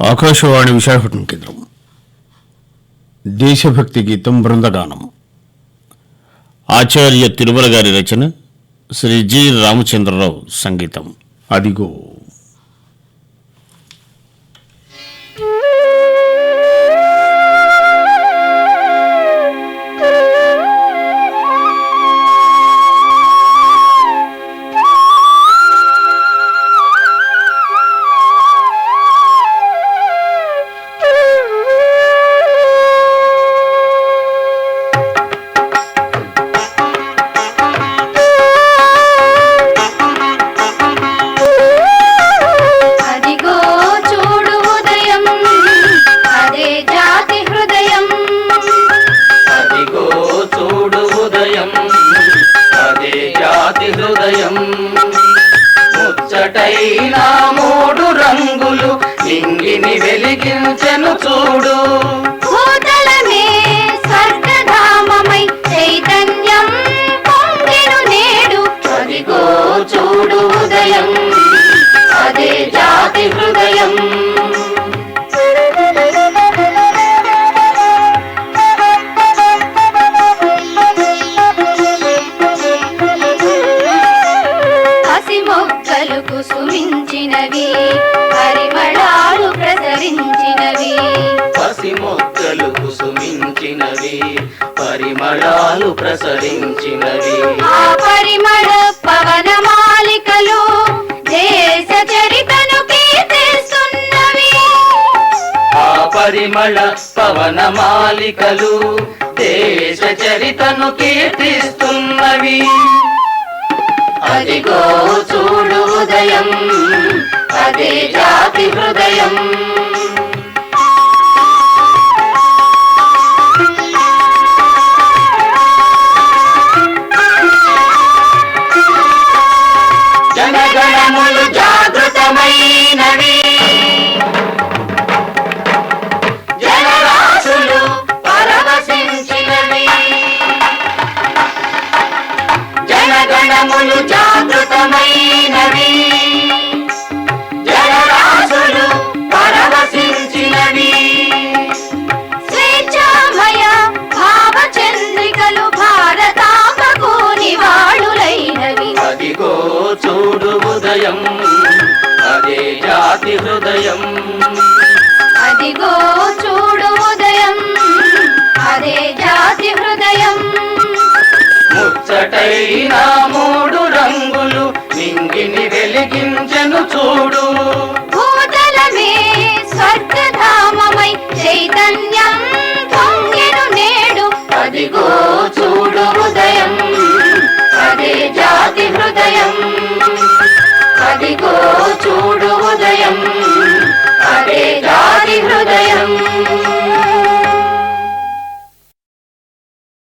ఆకాశవాణి విశాఖపట్నం కేంద్రం. దేశభక్తి గీతం బృందగానం. ఆచార్య తిరుమల గారి రచన శ్రీ జి రామచంద్రరావు సంగీతం. అదిగో. ముచ్చటైన మూడు రంగులు ఇంగిని వెలిగించెను చూడు. భూతలమే స్వర్గధామమై చైతన్యం పొంగెను నేడు. అదిగో చూడు ఉదయం. అదే జాతి హృదయం. కుసుమించినవి పరిమళాలు ప్రసరించినవి పసి మొక్కలు కుసుమించినవి పరిమళాలు ప్రసరించినవి ఆ పరిమళ పవన మాలికలు దేశ చరితను కీర్తిస్తున్నవి. ఆ పరిమళ పవన మాలికలు దేశ చరితను కీర్తిస్తున్నవి హృదయం అదే జాతి హృదయం. జనగణములు జాగృతమైన జనగణములు జాగృతమైనవి జనరాశులు పరవశించినవి. స్వేచ్ఛామయ భావ చంద్రికలు భారతాంబకు నివాళులైనవి. అదిగో చూడు ఉదయం అదే జాతి హృదయం. అదిగో చూడు ఉదయం అదే జాతి హృదయం. ఒకటైనా మూడు రంగులు నింగిని వెలిగించను.